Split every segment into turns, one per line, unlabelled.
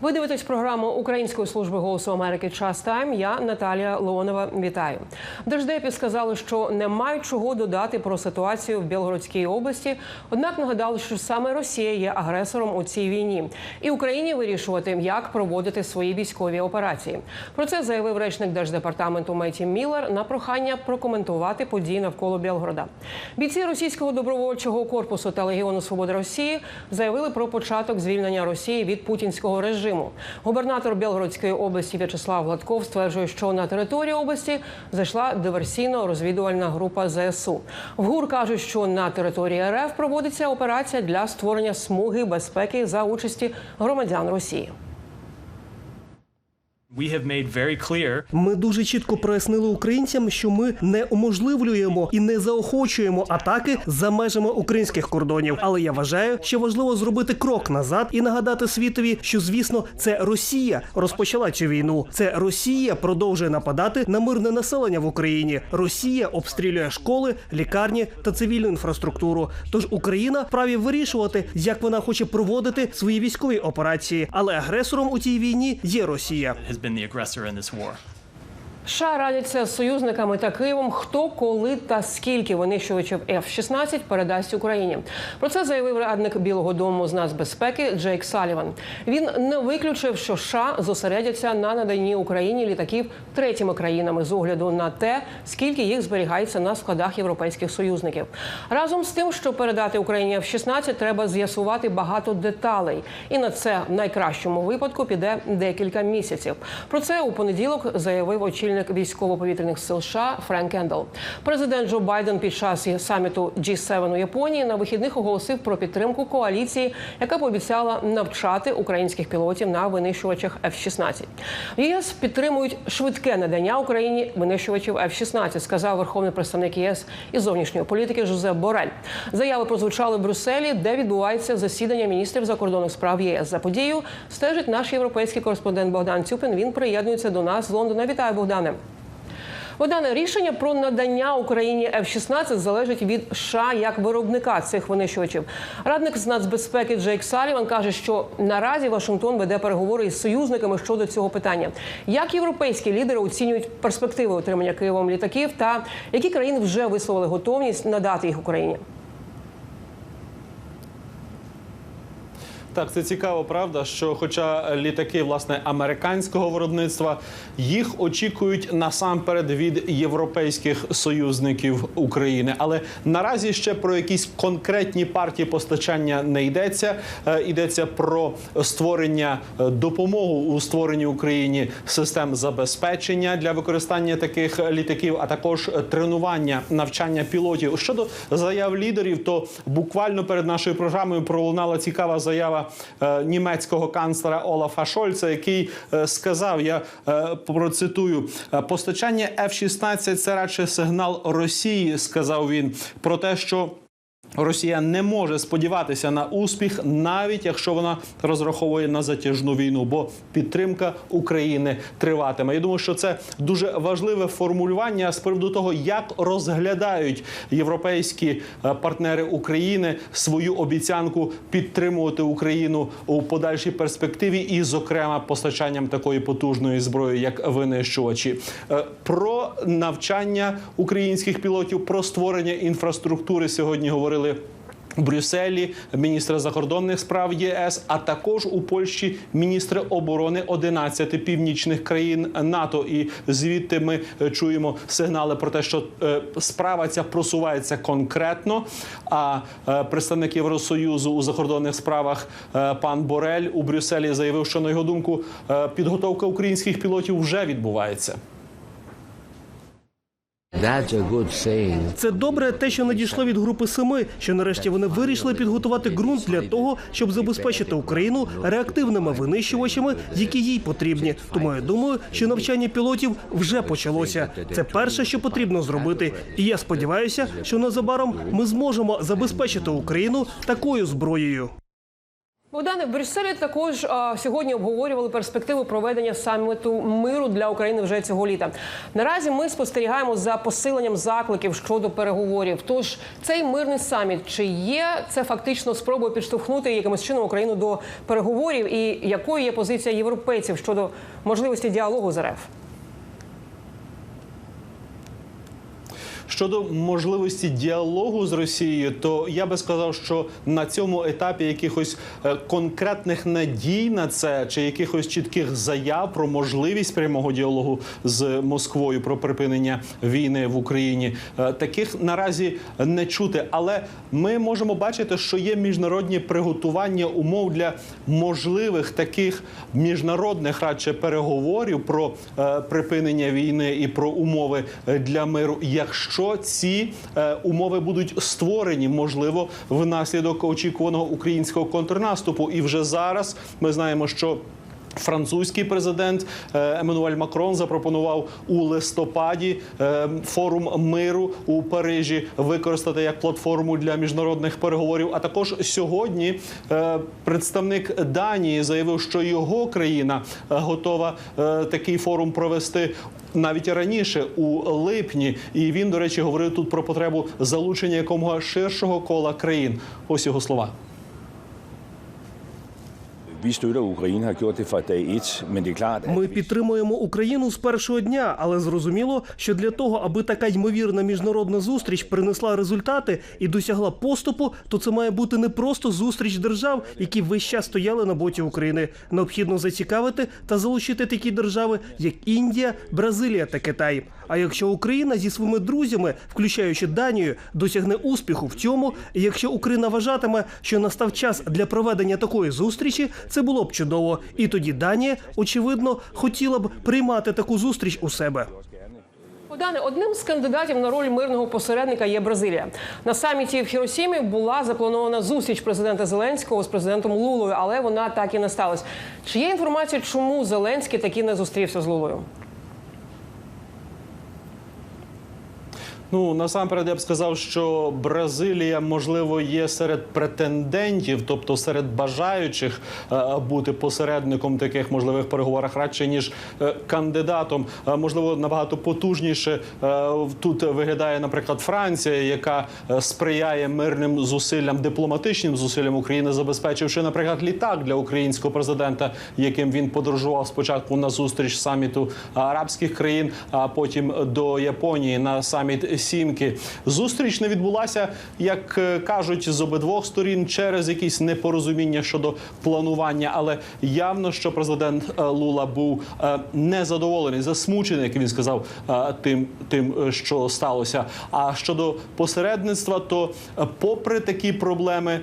Ви дивитесь програму Української служби голосу Америки Час Тайм. Я Наталія Леонова. Вітаю. Держдепі сказали, що не мають чого додати про ситуацію в Білгородській області. Однак нагадали, що саме Росія є агресором у цій війні, і Україні вирішувати, як проводити свої військові операції. Про це заявив речник держдепартаменту Меті Міллер на прохання прокоментувати події навколо Білгорода. Бійці російського добровольчого корпусу та Легіону Свободи Росії заявили про початок звільнення Росії від путінського режиму. Губернатор Білгородської області В'ячеслав Гладков стверджує, що на території області зайшла диверсійно-розвідувальна група ЗСУ. В ГУР кажуть, що на території РФ проводиться операція для створення смуги безпеки за участі громадян Росії.
Ми дуже чітко прояснили українцям, що ми не уможливлюємо і не заохочуємо атаки за межами українських кордонів. Але я вважаю, що важливо зробити крок назад і нагадати світові, що звісно це Росія розпочала цю війну. Це Росія продовжує нападати на мирне населення в Україні. Росія обстрілює школи, лікарні та цивільну інфраструктуру. Тож Україна вправі вирішувати, як вона хоче проводити свої військові операції. Але агресором у цій війні є Росія.
Been the aggressor in this war.
США радяться з союзниками та Києвом, хто, коли та скільки винищувачів F-16 передасть Україні. Про це заявив радник Білого Дому з нацбезпеки Джейк Саліван. Він не виключив, що США зосередяться на наданні Україні літаків третіми країнами з огляду на те, скільки їх зберігається на складах європейських союзників. Разом з тим, що передати Україні F-16, треба з'ясувати багато деталей, і на це в найкращому випадку піде декілька місяців. Про це у понеділок заявив очільник військово-повітряних сил США Френк Кендал. Президент Джо Байден під час саміту G7 у Японії на вихідних оголосив про підтримку коаліції, яка пообіцяла навчати українських пілотів на винищувачах F-16. В ЄС підтримують швидке надання Україні винищувачів F-16, сказав верховний представник ЄС із зовнішньої політики Жозеп Борель. Заяви прозвучали в Брюсселі, де відбувається засідання міністрів закордонних справ єС. За подію стежить наш європейський кореспондент Богдан Цюпин. Він приєднується до нас з Лондона. Вітаю, Богдане. Богдане, рішення про надання Україні F-16 залежить від США як виробника цих винищувачів. Радник з нацбезпеки Джейк Саліван каже, що наразі Вашингтон веде переговори із союзниками щодо цього питання. Як європейські лідери оцінюють перспективи отримання Києвом літаків та які країни вже висловили готовність надати їх Україні?
Так, це цікаво, правда, що, хоча літаки власне американського виробництва, їх очікують насамперед від європейських союзників України. Але наразі ще про якісь конкретні партії постачання не йдеться. Е, Йдеться про створення е, допомогу у створенні Україні систем забезпечення для використання таких літаків, а також тренування навчання пілотів. Щодо заяв лідерів, то буквально перед нашою програмою пролунала цікава заява е, німецького канцлера Олафа Шольца, який е, сказав: я е, процитую: «Е, постачання F-16 – це радше сигнал Росії, сказав він про те, що. Росія не може сподіватися на успіх, навіть якщо вона розраховує на затяжну війну, бо підтримка України триватиме. Я думаю, що це дуже важливе формулювання з приводу того, як розглядають європейські е, партнери України свою обіцянку підтримувати Україну у подальшій перспективі, і, зокрема, постачанням такої потужної зброї, як винищувачі, Е, про навчання українських пілотів, про створення інфраструктури сьогодні говорили. У Брюсселі міністра закордонних справ ЄС, а також у Польщі міністри оборони 11 північних країн НАТО. І звідти ми е, чуємо сигнали про те, що е, справа ця просувається конкретно. А е, представник Євросоюзу у закордонних справах пан Борель у Брюсселі заявив, що на його думку підготовка українських пілотів вже відбувається.
That's.
Це добре, те, що надійшло від групи семи, що нарешті вони вирішили підготувати ґрунт для того, щоб забезпечити Україну реактивними винищувачами, які їй потрібні. Тому я думаю, що навчання пілотів вже почалося. Це перше, що потрібно зробити. І я сподіваюся, що незабаром ми зможемо забезпечити Україну такою зброєю.
Богдане, в Брюсселі також а, сьогодні обговорювали перспективу проведення саміту миру для України вже цього літа. Наразі ми спостерігаємо за посиленням закликів щодо переговорів. Тож цей мирний саміт чи є це фактично спробою підштовхнути якимось чином Україну до переговорів, і якою є позиція європейців щодо можливості діалогу з РФ?
Щодо можливості діалогу з Росією, то я би сказав, що на цьому етапі якихось е, конкретних надій на це чи якихось чітких заяв про можливість прямого діалогу з Москвою про припинення війни в Україні е, таких наразі не чути. Але ми можемо бачити, що є міжнародні приготування умов для можливих таких міжнародних радше переговорів про е, припинення війни і про умови для миру, якщо ці е, умови будуть створені, можливо, внаслідок очікуваного українського контрнаступу. І вже зараз ми знаємо, що. Французький президент е, Еммануель Макрон запропонував у листопаді е, форум миру у Парижі використати як платформу для міжнародних переговорів. А також сьогодні е, представник Данії заявив, що його країна готова такий форум провести. Навіть раніше у липні, і він, до речі, говорив тут про потребу залучення якомога ширшого кола країн. Ось його слова.
Vi støtter Ukraine, har gjort det fra dag et, men det er klart, at
Ми підтримуємо Україну з першого дня, але зрозуміло, що для того, аби така ймовірна міжнародна зустріч принесла результати і досягла поступу, то це має бути не просто зустріч держав, які весь час стояли на боці України. Необхідно зацікавити та залучити такі держави, як Індія, Бразилія та Китай. А якщо Україна зі своїми друзями, включаючи Данію, досягне успіху в цьому, і якщо Україна вважатиме, що настав час для проведення такої зустрічі, це було б чудово. І тоді Данія, очевидно, хотіла б приймати таку зустріч у себе.
Богдане, одним з кандидатів на роль мирного посередника є Бразилія. На саміті в Хіросімі була запланована зустріч президента Зеленського з президентом Лулою, але вона так і не сталася. Чи є інформація, чому Зеленський таки не зустрівся з Лулою?
Ну насамперед я б сказав, що Бразилія можливо є серед претендентів, тобто серед бажаючих е, бути посередником таких можливих переговорах, радше ніж е, кандидатом. Е, Можливо, набагато потужніше тут виглядає, наприклад, Франція, яка сприяє мирним зусиллям, дипломатичним зусиллям України, забезпечивши, наприклад, літак для українського президента, яким він подорожував спочатку на зустріч саміту арабських країн, а потім до Японії на саміт Сімки. Зустріч не відбулася, як е, кажуть, з обидвох сторін через якісь непорозуміння щодо планування. Але явно, що президент е, Лула був е, незадоволений, засмучений, як він сказав, тим, тим, що сталося. А щодо посередництва, то попри такі проблеми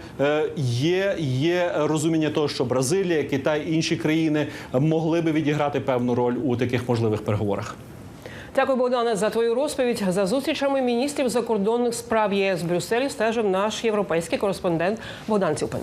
є, є розуміння того, що Бразилія, Китай інші країни могли би відіграти певну роль у таких можливих переговорах.
Дякую, Богдане, за твою розповідь. За зустрічами міністрів закордонних справ ЄС в Брюсселі стежив наш європейський кореспондент Богдан Цюпин.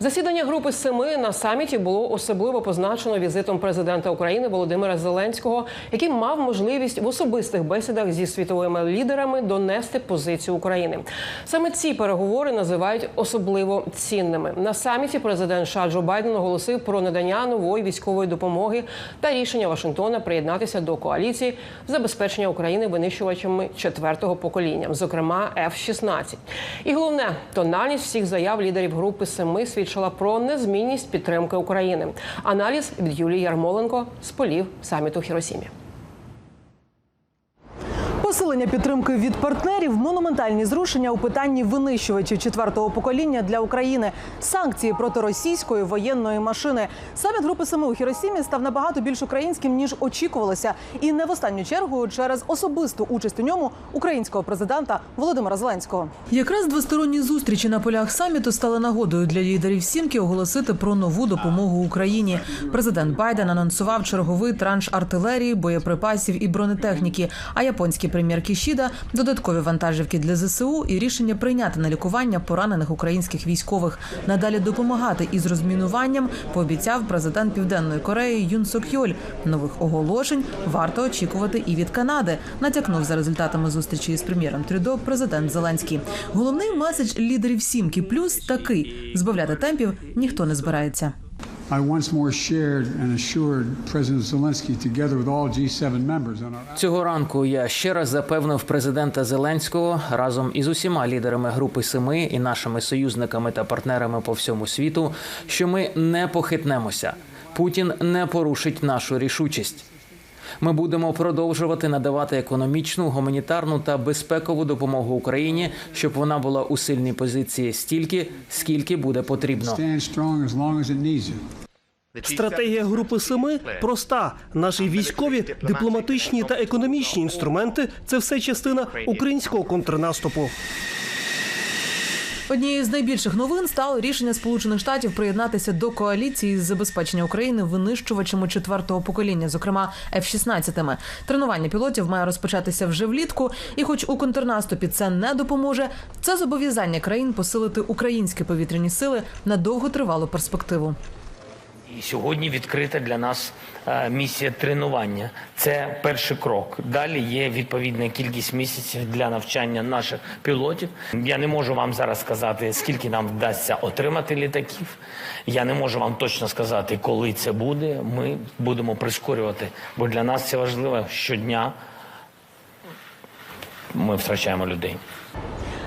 Засідання групи семи на саміті було особливо позначено візитом президента України Володимира Зеленського, який мав можливість в особистих бесідах зі світовими лідерами донести позицію України. Саме ці переговори називають особливо цінними. На саміті президент США Джо Байден оголосив про надання нової військової допомоги та рішення Вашингтона приєднатися до коаліції забезпечення України винищувачами четвертого покоління, зокрема F-16. І головне, тональність всіх заяв лідерів групи семи свідчила про незмінність підтримки України. Аналіз від Юлії Ярмоленко з полів саміту Хіросімі.
Посилення підтримки від партнерів, монументальні зрушення у питанні винищувачів четвертого покоління для України, санкції проти російської воєнної машини. Саміт групи семи у Хіросімі став набагато більш українським ніж очікувалося, і не в останню чергу через особисту участь у ньому українського президента Володимира Зеленського.
Якраз двосторонні зустрічі на полях саміту стали нагодою для лідерів сімки оголосити про нову допомогу Україні. Президент Байден анонсував черговий транш артилерії, боєприпасів і бронетехніки. А японський прем'єр Кішіда, додаткові вантажівки для ЗСУ і рішення прийняти на лікування поранених українських військових. Надалі допомагати із розмінуванням пообіцяв президент Південної Кореї Юн Сок Йоль. Нових оголошень варто очікувати і від Канади. Натякнув за результатами зустрічі із прем'єром Трюдо президент Зеленський. Головний меседж лідерів сімки плюс такий: збавляти темпів ніхто не збирається.
I once more shared and assured President Zelensky, together with all G7 members, on our
Цього ранку я ще раз запевнив президента Зеленського разом із усіма лідерами Групи Семи і нашими союзниками та партнерами по всьому світу, що ми не похитнемося. Путін не порушить нашу рішучість. Ми будемо продовжувати надавати економічну, гуманітарну та безпекову допомогу Україні, щоб вона була у сильній позиції стільки, скільки буде потрібно.
Стратегія групи семи проста. Наші військові, дипломатичні та економічні інструменти це все частина українського контрнаступу.
Однією з найбільших новин стало рішення Сполучених Штатів приєднатися до коаліції з забезпечення України винищувачами четвертого покоління, зокрема F-16. Тренування пілотів має розпочатися вже влітку. І, хоч у контрнаступі це не допоможе, це зобов'язання країн посилити українські повітряні сили на довготривалу перспективу.
І сьогодні відкрита для нас е, місія тренування. Це перший крок. Далі є відповідна кількість місяців для навчання наших пілотів. Я не можу вам зараз сказати, скільки нам вдасться отримати літаків. Я не можу вам точно сказати, коли це буде. Ми будемо прискорювати, бо для нас це важливо щодня. Ми втрачаємо людей.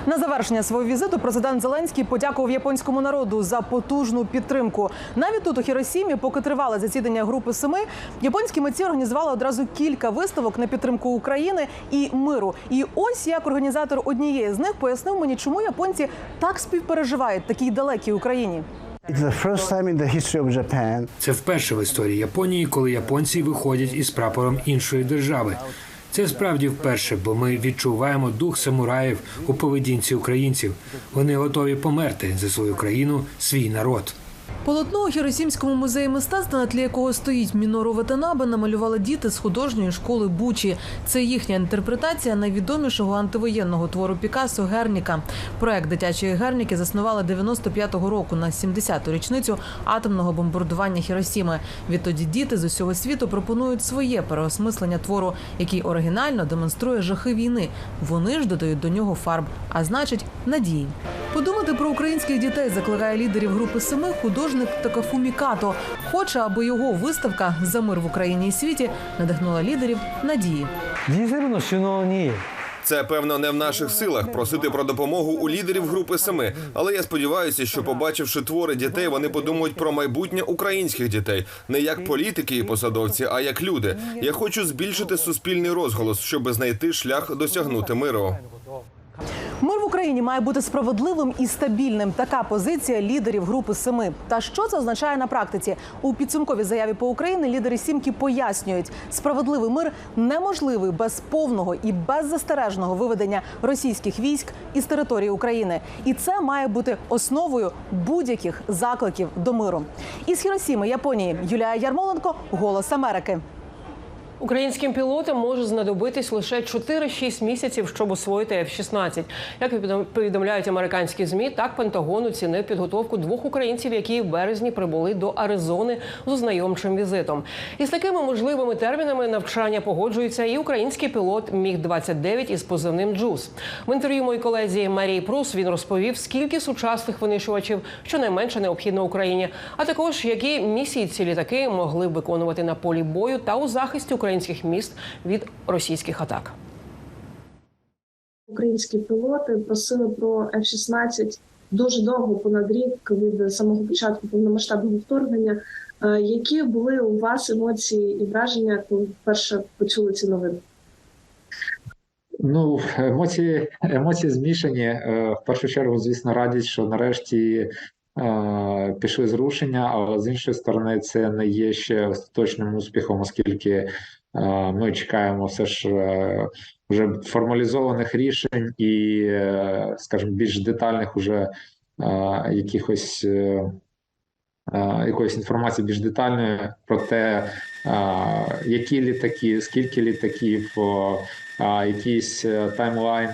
На завершення свого візиту президент Зеленський подякував японському народу за потужну підтримку. Навіть тут у Хіросімі, поки тривало засідання групи семи, японські митці організували одразу кілька виставок на підтримку України і миру. І ось як організатор однієї з них пояснив мені, чому японці так співпереживають такій далекій Україні.
Це вперше в історії Японії, коли японці виходять із прапором іншої держави. Це справді вперше, бо ми відчуваємо дух самураїв у поведінці українців. Вони готові померти за свою країну, свій народ.
Полотно у Хіросімському музеї мистецтва, на тлі якого стоїть Мінору Ватанаба, намалювали діти з художньої школи Бучі. Це їхня інтерпретація найвідомішого антивоєнного твору Пікассо Герніка. Проект дитячої герніки заснували 95-го року на 70-ту річницю атомного бомбардування Хіросіми. Відтоді діти з усього світу пропонують своє переосмислення твору, який оригінально демонструє жахи війни. Вони ж додають до нього фарб, а значить надії. Подумати про українських дітей закликає лідерів групи семи художник Такафумі Като. Хоче, аби його виставка за мир в Україні і світі надихнула лідерів надії.
Це певно не в наших силах просити про допомогу у лідерів групи семи. Але я сподіваюся, що побачивши твори дітей, вони подумають про майбутнє українських дітей не як політики і посадовці, а як люди. Я хочу збільшити суспільний розголос, щоб знайти шлях досягнути миру.
Мир в Україні має бути справедливим і стабільним. Така позиція лідерів групи семи. Та що це означає на практиці? У підсумковій заяві по Україні лідери сімки пояснюють, справедливий мир неможливий без повного і беззастережного виведення російських військ із території України. І це має бути основою будь-яких закликів до миру. Із Хіросіми, Японії, Юлія Ярмоленко, Голос Америки.
Українським пілотам може знадобитись лише 4-6 місяців, щоб освоїти F-16. Як повідом- повідомляють американські змі, так Пентагон оцінив підготовку двох українців, які в березні прибули до Аризони з ознайомчим візитом. Із такими можливими термінами навчання погоджується і український пілот Міг 29 із позивним Джус. В інтерв'ю моїй колезі Марії Прус він розповів, скільки сучасних винищувачів щонайменше необхідно Україні, а також які місії ці літаки могли б виконувати на полі бою та у захисті українських міст від російських атак.
Українські пілоти просили про F-16 дуже довго, понад рік від самого початку повномасштабного вторгнення. Е, Які були у вас емоції і враження, коли вперше почули ці новини?
Ну, емоції, емоції змішані. Е, В першу чергу, звісно, радість, що нарешті е, пішли зрушення, але з іншої сторони, це не є ще остаточним успіхом, оскільки ми чекаємо все ж е, вже формалізованих рішень і, е, скажімо, більш детальних уже е, якихось. Якоїсь інформації більш детальної про те, які літаки, скільки літаків, якийсь таймлайн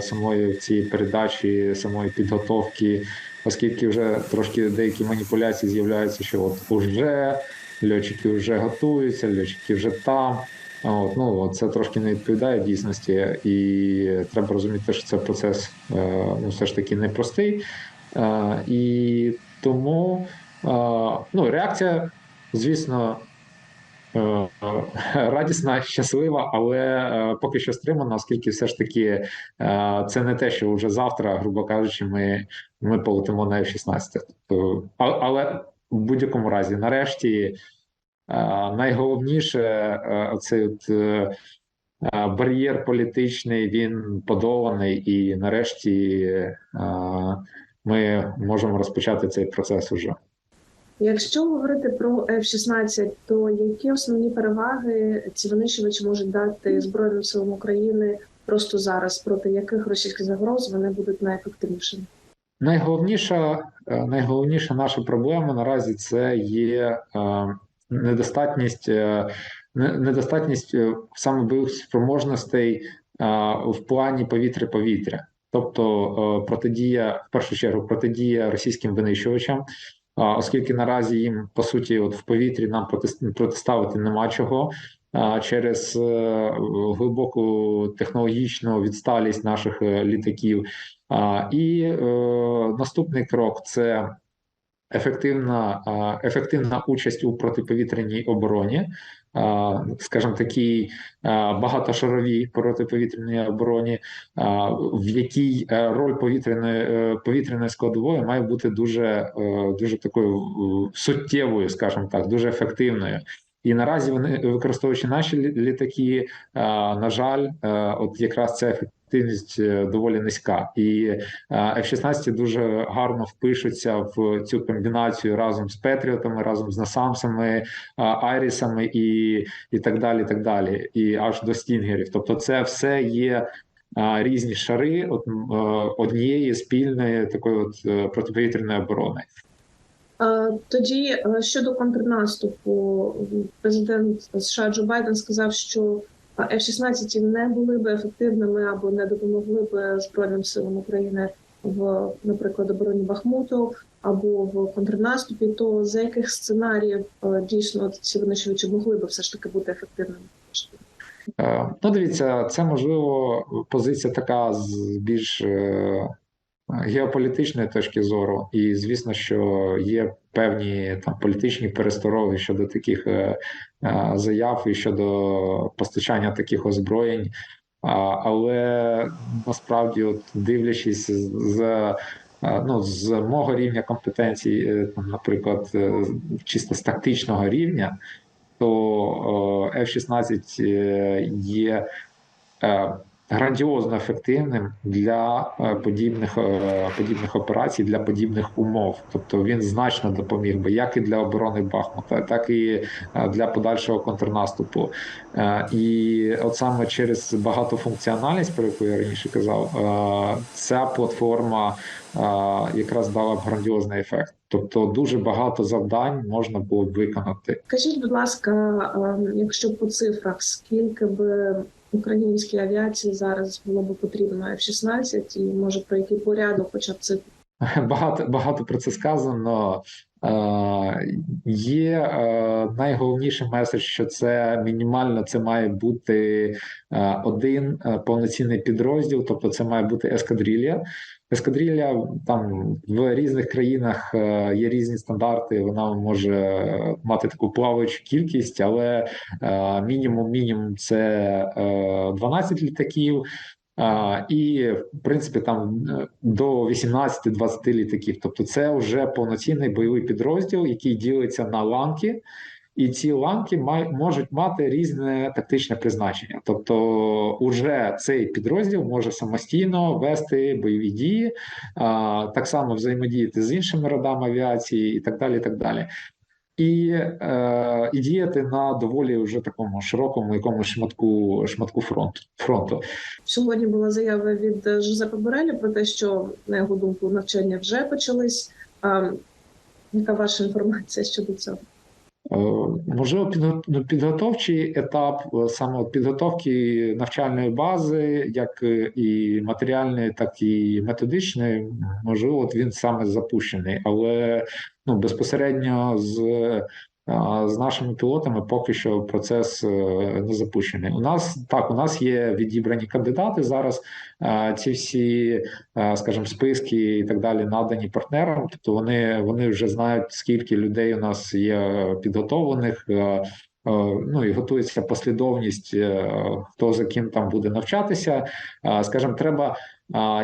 самої цієї передачі, самої підготовки, оскільки вже трошки деякі маніпуляції з'являються, що от уже льотчики вже готуються, льотчики вже там. От, ну, це трошки не відповідає дійсності, і треба розуміти, що це процес е, ну, все ж таки непростий. Е, І тому е, ну, реакція, звісно, радісна, щаслива, але поки що стримана, оскільки все ж таки це не те, що вже завтра, грубо кажучи, ми, ми полетимо на F-16. Тобто, але в будь-якому разі, нарешті, е, найголовніше е, оцей от. е, Бар'єр політичний він подоланий, і нарешті ми можемо розпочати цей процес уже.
Якщо говорити про F-16, то які основні переваги ці винищувачі можуть дати Збройним силам України просто зараз, проти яких російських загроз вони будуть найефективнішими?
Найголовніша, е, найголовніша наша проблема наразі це є е, недостатність, е, недостатність саме бойових спроможностей в плані повітря-повітря, тобто протидія в першу чергу протидія російським винищувачам. Оскільки наразі їм по суті, от в повітрі нам протиставити нема чого через е, глибоку технологічну відсталість наших е, літаків. І е, наступний крок це ефективна, ефективна участь у протиповітряній обороні, скажімо, такій багатошаровій протиповітряній обороні, в якій роль повітряної повітряної складової має бути дуже, дуже такою суттєвою, скажімо так, дуже ефективною. І наразі вони використовуючи наші лі- літаки, е, на жаль, е, от якраз ця ефективність е, доволі низька, і е, F-16 дуже гарно впишуться в цю комбінацію разом з Петріотами, разом з Насамсами, е, Айрісами і, і так далі. Так далі, і аж до стінгерів. Тобто, це все є. е, Різні шари е, однієї спільної такої от е, протиповітряної оборони.
Тоді е, щодо контрнаступу, президент США Джо Байден сказав, що е, F-16 не були би ефективними або не допомогли би Збройним силам України в, наприклад, обороні Бахмуту або в контрнаступі. То за яких сценаріїв е, дійсно ці винищувачі могли би все ж таки бути ефективними?
Е, Ну, дивіться, це можливо позиція така з більш геополітичної точки зору, і звісно, що є певні там політичні перестороги щодо таких е, е, заяв і щодо постачання таких озброєнь. А, Але насправді, от дивлячись з- е, ну, з мого рівня компетенцій, е, наприклад, е, чисто з тактичного рівня, то е, F-16 е, є грандіозно ефективним для е, подібних е, подібних операцій, для подібних умов. Тобто він значно допоміг би як і для оборони Бахмута, так і е, для подальшого контрнаступу. І от саме через багатофункціональність, про яку я раніше казав, ця платформа якраз дала б грандіозний ефект. Тобто дуже багато завдань можна було б виконати.
Скажіть, будь ласка, якщо по цифрах, скільки би українській авіації зараз було би потрібно F-16 і може про який порядок, хоча б цифр?
Багато багато про це сказано. Е, Є е, найголовніший меседж, що це мінімально це має бути е, один повноцінний підрозділ, тобто це має бути ескадрилья. Ескадрилья там в різних країнах є різні стандарти. Вона може мати таку плаваючу кількість, але мінімум мінімум це е, 12 літаків. І в принципі там е, до 18-20 літаків. Тобто, це вже повноцінний бойовий підрозділ, який ділиться на ланки, і ці ланки можуть мати різне тактичне призначення. Тобто, уже цей підрозділ може самостійно вести бойові дії, так само взаємодіяти з іншими родами авіації, і так далі. І так далі. І, е, і діяти на доволі вже такому широкому якомусь шматку шматку фронту фронту.
Сьогодні була заява від е, Жозепа Бореля про те, що на його думку навчання вже почались. А, яка ваша інформація щодо цього?
Е, Можливо, ну, підготовчий етап е, саме підготовки навчальної бази, як е, і матеріальної, так і методичної, можливо, от він саме запущений, але ну безпосередньо з, з нашими пілотами поки що процес е, не запущений. У нас так, у нас є відібрані кандидати зараз. е, Ці всі, е, скажімо, списки і так далі надані партнерам. Тобто вони, вони вже знають, скільки людей у нас є підготовлених. Ну і готується послідовність, хто за ким там буде навчатися. Скажімо, треба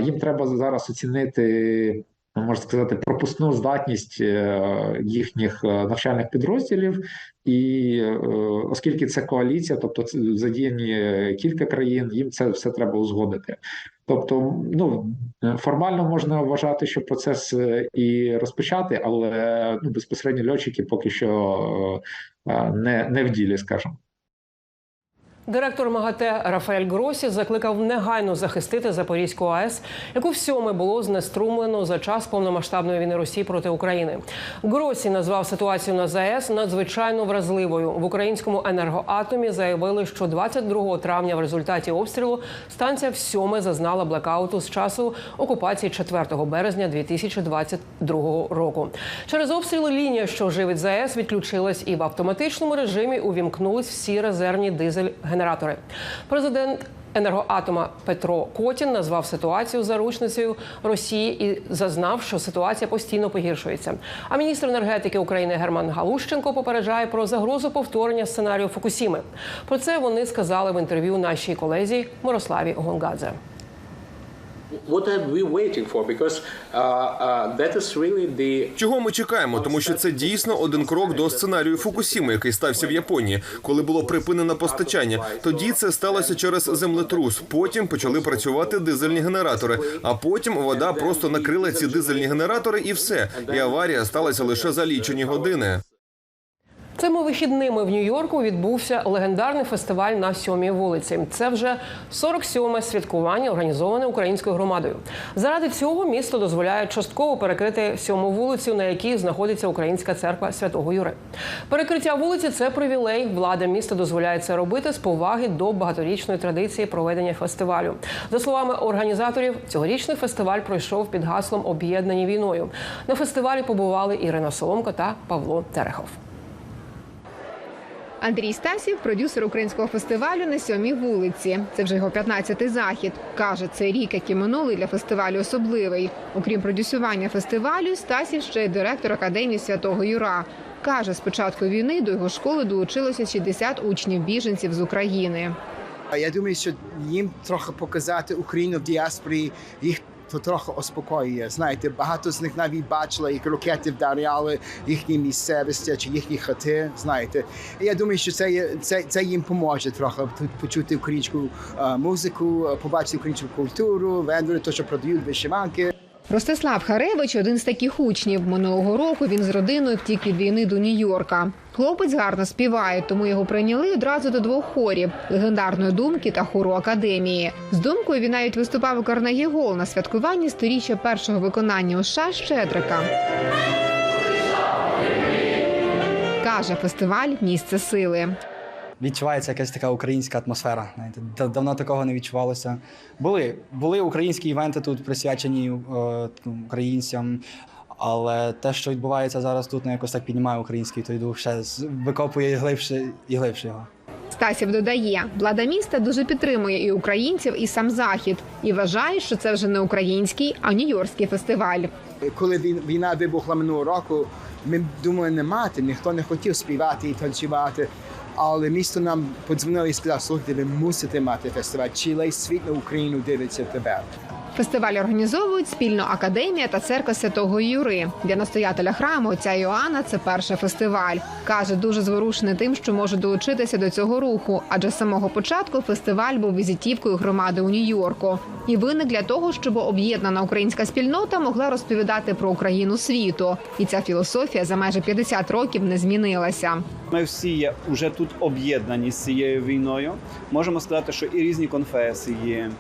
їм треба зараз оцінити. Ну, Можна сказати, пропускну здатність е, їхніх е, навчальних підрозділів, і е, оскільки це коаліція, тобто задіяні кілька країн, їм це все треба узгодити. Тобто, ну формально можна вважати, що процес і розпочати, але ну безпосередньо льотчики поки що не, не в ділі, скажімо.
Директор МАГАТЕ Рафаель Гросі закликав негайно захистити Запорізьку АЕС, яку всьоме було знеструмлено за час повномасштабної війни Росії проти України. Гросі назвав ситуацію на ЗАЕС надзвичайно вразливою. В українському енергоатомі заявили, що 22 травня в результаті обстрілу станція всьоме зазнала блекауту з часу окупації 4 березня 2022 року. Через обстріли лінія, що живить ЗАЕС, відключилась і в автоматичному режимі увімкнулись всі резервні дизель-генератори. Президент енергоатома Петро Котін назвав ситуацію заручницею Росії і зазнав, що ситуація постійно погіршується. А міністр енергетики України Герман Галущенко попереджає про загрозу повторення сценарію Фукусіми. Про це вони сказали в інтерв'ю нашій колезі Мирославі Гонгадзе.
What are we waiting for? Because uh, uh, that is really the
Чого ми чекаємо? Тому що це дійсно один крок до сценарію Фукусіми, який стався в Японії, коли було припинено постачання. Тоді це сталося через землетрус. Потім почали працювати дизельні генератори. А потім вода просто накрила ці дизельні генератори, і все. І аварія сталася лише за лічені години.
Цими вихідними в Нью-Йорку відбувся легендарний фестиваль на сьомій вулиці. Це вже 47-ме святкування, організоване українською громадою. Заради цього місто дозволяє частково перекрити сьому вулицю, на якій знаходиться українська церква святого Юри. Перекриття вулиці це привілей. Влада міста дозволяє це робити з поваги до багаторічної традиції проведення фестивалю. За словами організаторів, цьогорічний фестиваль пройшов під гаслом об'єднані війною. На фестивалі побували Ірина Соломко та Павло Терехов.
Андрій Стасів, продюсер українського фестивалю на сьомій вулиці. Це вже його 15-й захід. Каже, цей рік, який минулий для фестивалю особливий. Окрім продюсування фестивалю, Стасів ще й директор академії святого Юра. Каже, з початку війни до його школи долучилося 60 учнів біженців з України.
Я думаю, що їм трохи показати Україну в діаспорі їх. То трохи успокоює. Знаєте, багато з них навіть бачили, як ракети вдаряли їхні місцевості чи їхні хати. Знаєте, і я думаю, що це це, це їм поможе трохи почути українську е, музику, е, побачити українську культуру, вендори, то що продають вишиванки.
Ростислав Харевич один з таких учнів. Минулого року він з родиною втік від війни до Нью-Йорка. Хлопець гарно співає, тому його прийняли одразу до двох хорів легендарної думки та хору академії. З думкою він навіть виступав у Карнегі Гол на святкуванні сторіччя першого виконання у США Щедрика. Каже, фестиваль місце сили.
Відчувається якась така українська атмосфера. Знаєте, давно такого не відчувалося. Були, були українські івенти тут присвячені е, українцям. Але те, що відбувається зараз тут, ну, якось так піднімає український той дух, ще з- викопує глибше і глибше його.
Стасів додає, влада міста дуже підтримує і українців, і сам захід, і вважає, що це вже не український, а нью-йоркський фестиваль.
Коли він- війна вибухла минулого року, ми думали не мати, ніхто не хотів співати і танцювати. Але місто нам подзвонило і сказав, слухайте, ви мусите мати фестиваль. Цілий світ на Україну дивиться тепер.
Фестиваль організовують спільно академія та церква святого Юри. Для настоятеля храму отця Йоанна це перший фестиваль. каже, дуже зворушений тим, що може долучитися до цього руху, адже з самого початку фестиваль був візитівкою громади у Нью-Йорку. І виник для того, щоб об'єднана українська спільнота могла розповідати про Україну світу. І ця філософія за майже 50 років не змінилася.
Ми всі є вже тут об'єднані з цією війною. Можемо сказати, що і різні конфесії,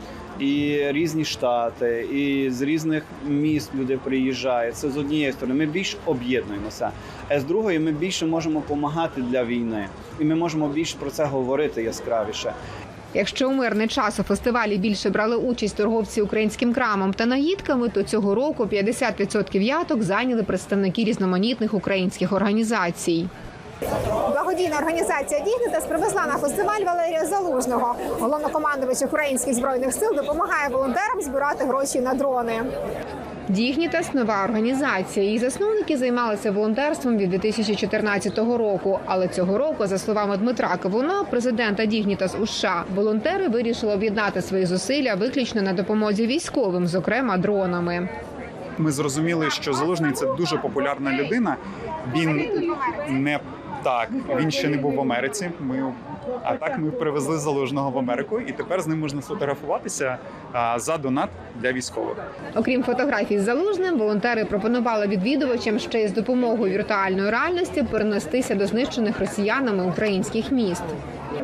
і різні штати, і з різних міст люди приїжджають. Це з однієї сторони. Ми більш об'єднуємося. А з другої, ми більше можемо допомагати для війни, і ми можемо більше про це говорити яскравіше.
Якщо у мирний час у фестивалі більше брали участь торговці українським крамом та наїдками, то цього року 50% яток зайняли представники різноманітних українських організацій.
Благодійна організація Дігнітас привезла на фестиваль Валерія Залужного. Головнокомандувач українських збройних сил допомагає волонтерам збирати гроші на дрони.
Дігнітас нова організація. Її засновники займалися волонтерством від 2014 року. Але цього року, за словами Дмитра Кавуна, президента Дігнітас у США, волонтери вирішили об'єднати свої зусилля виключно на допомозі військовим, зокрема дронами.
Ми зрозуміли, що залужний це дуже популярна людина. Він не так, він ще не був в Америці. Ми а так ми привезли залужного в Америку, і тепер з ним можна сфотографуватися а, за донат для військових.
Окрім фотографій з залужним, волонтери пропонували відвідувачам ще й з допомогою віртуальної реальності перенестися до знищених росіянами українських міст.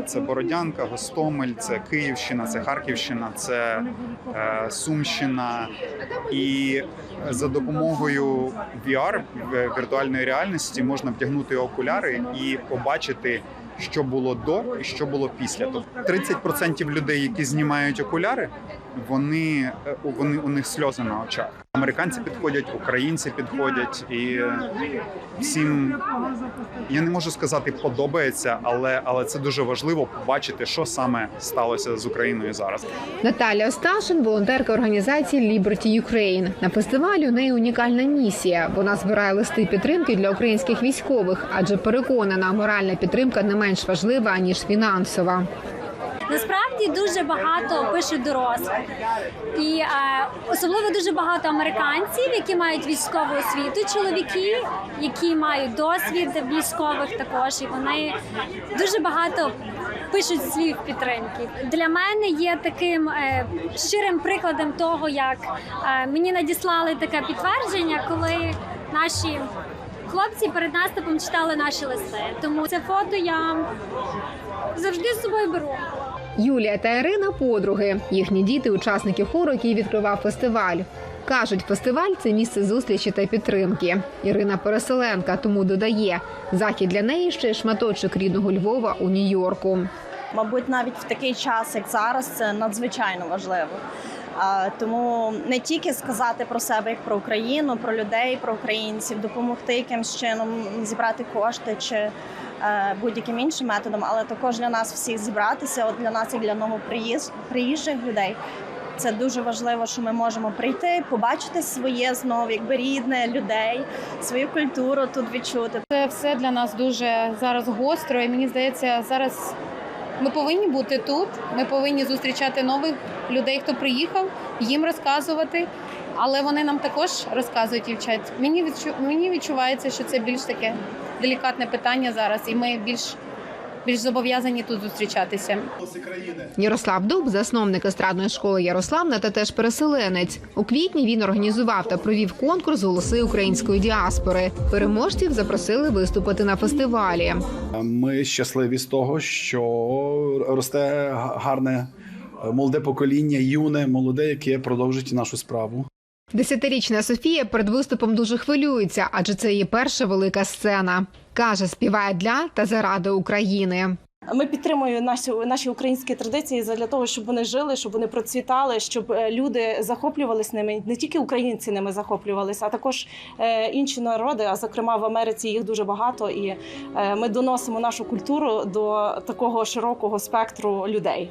Це Бородянка, Гостомель, це Київщина, це Харківщина, це е, Сумщина. І за допомогою VR, віртуальної реальності, можна вдягнути окуляри і побачити, що було до і що було після. Тобто 30% людей, які знімають окуляри, вони, е, вони у них сльози на очах. Американці підходять, українці підходять, і всім я не можу сказати подобається, але, але це дуже важливо побачити, що саме сталося з Україною зараз.
Наталя Осташин, волонтерка організації Liberty Ukraine. На фестивалі у неї унікальна місія. Вона збирає листи підтримки для українських військових, адже переконана, моральна підтримка не менш важлива ніж фінансова.
Насправді дуже багато пишуть дорослих, і е, особливо дуже багато американців, які мають військову освіту, чоловіки, які мають досвід військових також, і вони дуже багато пишуть слів підтримки. Для мене є таким е, щирим прикладом того, як е, мені надіслали таке підтвердження, коли наші хлопці перед наступом читали наші листи. Тому це фото я завжди з собою беру.
Юлія та Ірина подруги. Їхні діти учасники хору, який відкривав фестиваль. Кажуть, фестиваль це місце зустрічі та підтримки. Ірина переселенка, тому додає, захід для неї ще й шматочок рідного Львова у Нью-Йорку.
Мабуть, навіть в такий час, як зараз, це надзвичайно важливо. Тому не тільки сказати про себе як про Україну, про людей, про українців, допомогти якимсь чином зібрати кошти чи будь-яким іншим методом, але також для нас всіх зібратися. От для нас, як для новоприїз- приїжджих людей. Це дуже важливо, що ми можемо прийти, побачити своє знову, якби рідне людей, свою культуру тут відчути.
Це все для нас дуже зараз гостро, і мені здається, зараз ми повинні бути тут. Ми повинні зустрічати нових людей, хто приїхав, їм розказувати. Але вони нам також розказують і вчать. Мені відчу... мені відчувається, що це більш таке делікатне питання зараз, і ми більш більш зобов'язані тут зустрічатися.
Ярослав Дуб, засновник естрадної школи Ярославна та теж переселенець. У квітні він організував та провів конкурс Голоси української діаспори. Переможців запросили виступити на фестивалі.
Ми щасливі з того, що росте гарне е, молоде покоління, юне, молоде, яке продовжить нашу справу.
Десятирічна Софія перед виступом дуже хвилюється, адже це її перша велика сцена. Каже, співає для та заради України.
Ми підтримуємо наші, наші українські традиції для того, щоб вони жили, щоб вони процвітали, щоб е, люди захоплювалися ними. Не тільки українці ними захоплювалися, а також е, інші народи. А зокрема в Америці їх дуже багато, і е, ми доносимо нашу культуру до такого широкого спектру людей.